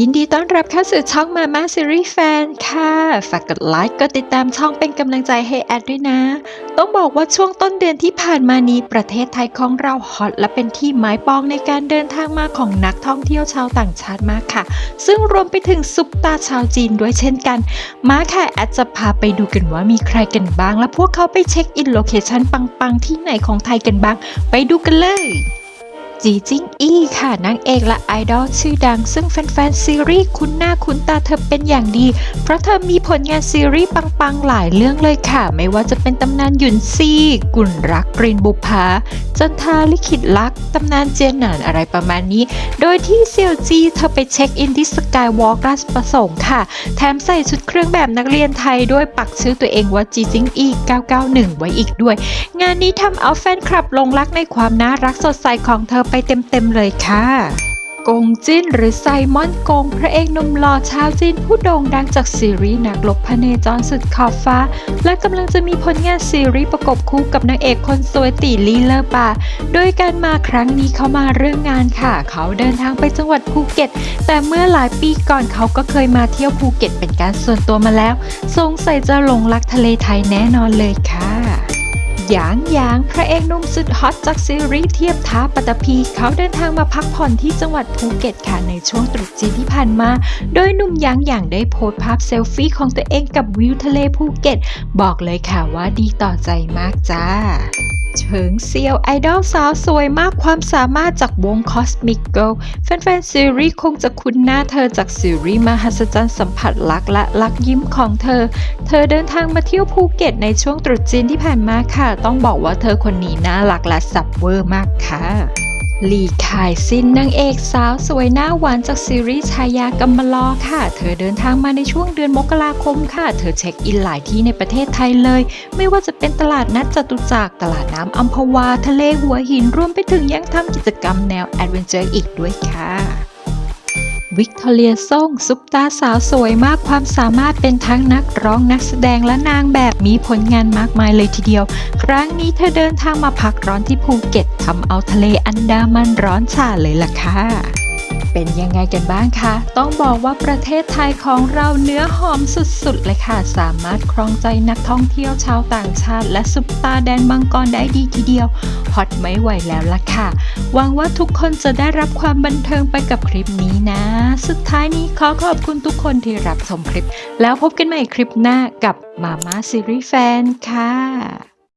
ยินดีต้อนรับเข้าสู่ช่องมาม่าซีรีส์แฟนค่ะ ฝากกดไลค์กดติดตามช่องเป็นกำลังใจให้แอดด้วยนะ ต้องบอกว่าช่วงต้นเดือนที่ผ่านมานี้ประเทศไทยของเราฮอตและเป็นที่หมายปองในการเดินทางมาของนักท่องเที่ยวชาวต่างชาติมากค่ะ ซึ่งรวมไปถึงซุปตาชาวจีนด้วยเช่นกัน มาค่ะแอดจะพาไปดูกันว่ามีใครกันบ้าง และพวกเขาไปเช็คอินโลเคชันปังๆที่ไหนของไทยกันบ้าง ไปดูกันเลย จีจิ้งอี้ค่ะนางเอกและไอดอลชื่อดัง ซึ่งแฟนๆซีรีส์คุ้นหน้าคุ้นตาเธอเป็นอย่างดี เพราะเธอมีผลงานซีรีส์ปังๆหลายเรื่องเลยค่ะ ไม่ว่าจะเป็นตำนานหยุนซีกุนรักกรีนบุภาจันทาลิขิตลักษ์ตำนานเจนหนานอะไรประมาณนี้ โดยที่เซียวจีเธอไปเช็คอินที่สกายวอล์กราชประสงค์ค่ะ แถมใส่ชุดเครื่องแบบนักเรียนไทยด้วยปักชื่อตัวเองว่าจีจิ้งอี้991 ไว้อีกด้วย งานนี้ทำเอาแฟนคลับลงรักในความน่ารักสดใสของเธอไปเต็มๆเลยค่ะกงจิ้นหรือไซมอนกง พระเอกหนุ่มหล่อชาวจีนผู้โด่งดังจากซีรีส์นักรบพเนจรสุดขอบฟ้า และกำลังจะมีผลงานซีรีส์ประกบคู่กับนางเอกคนสวยตีลีเลอร์ปาโดยการมาครั้งนี้เขามาเรื่องงานค่ะ เขาเดินทางไปจังหวัดภูเก็ต แต่เมื่อหลายปีก่อนเขาก็เคยมาเที่ยวภูเก็ตเป็นการส่วนตัวมาแล้ว สงสัยจะหลงรักทะเลไทยแน่นอนเลยค่ะ หยางหยางพระเอกหนุ่มสุดฮอตจากซีรีส์เทียบท้าปัตตภีเขาเดินทางมาพักผ่อนที่จังหวัดภูเก็ตค่ะในช่วงตรุษจีนที่ผ่านมา โดยหนุ่มหยางหยางได้โพสต์ภาพเซลฟี่ของตัวเองกับวิวทะเลภูเก็ต บอกเลยค่ะว่าดีต่อใจมากจ้า เฉิงเซียวไอดอลสาวสวยมากความสามารถจากวง Cosmic Girl แฟนๆซีรีส์คงจะคุ้นหน้าเธอจากซีรีส์มหัศจรรย์สัมผัสรักและรักยิ้มของเธอ เธอเดินทางมาเที่ยวภูเก็ตในช่วงตรุษจีนที่ผ่านมาค่ะ ต้องบอกว่าเธอคนนี้น่ารักและสับเวอร์มากค่ะ ลีคายซินนางเอกสาวสวยหน้าหวานจากซีรีส์ชายากำมะลอค่ะ เธอเดินทางมาในช่วงเดือนมกราคมค่ะ เธอเช็คอินหลายที่ในประเทศไทยเลย ไม่ว่าจะเป็นตลาดนัดจตุจักรตลาดน้ำอัมพวา ทะเลหัวหิน รวมไปถึงยังทำกิจกรรมแนวแอดเวนเจอร์อีกด้วยค่ะวิกตอเรียซ่งซุปตาสาวสวยมากความสามารถเป็นทั้งนักร้องนักแสดงและนางแบบมีผลงานมากมายเลยทีเดียว ครั้งนี้เธอเดินทางมาพักร้อนที่ภูเก็ตทำเอาทะเลอันดามันร้อนฉ่าเลยล่ะค่ะ เป็นยังไงกันบ้างคะ ต้องบอกว่าประเทศไทยของเราเนื้อหอมสุดๆ เลยค่ะ สามารถครองใจนักท่องเที่ยวชาวต่างชาติและซุปตาแดนมังกรได้ดีทีเดียวฮอตไม่ไหวแล้วล่ะค่ะ หวังว่าทุกคนจะได้รับความบันเทิงไปกับคลิปนี้นะ สุดท้ายนี้ขอขอบคุณทุกคนที่รับชมคลิป แล้วพบกันใหม่คลิปหน้ากับมาม่าซีรีส์แฟนค่ะ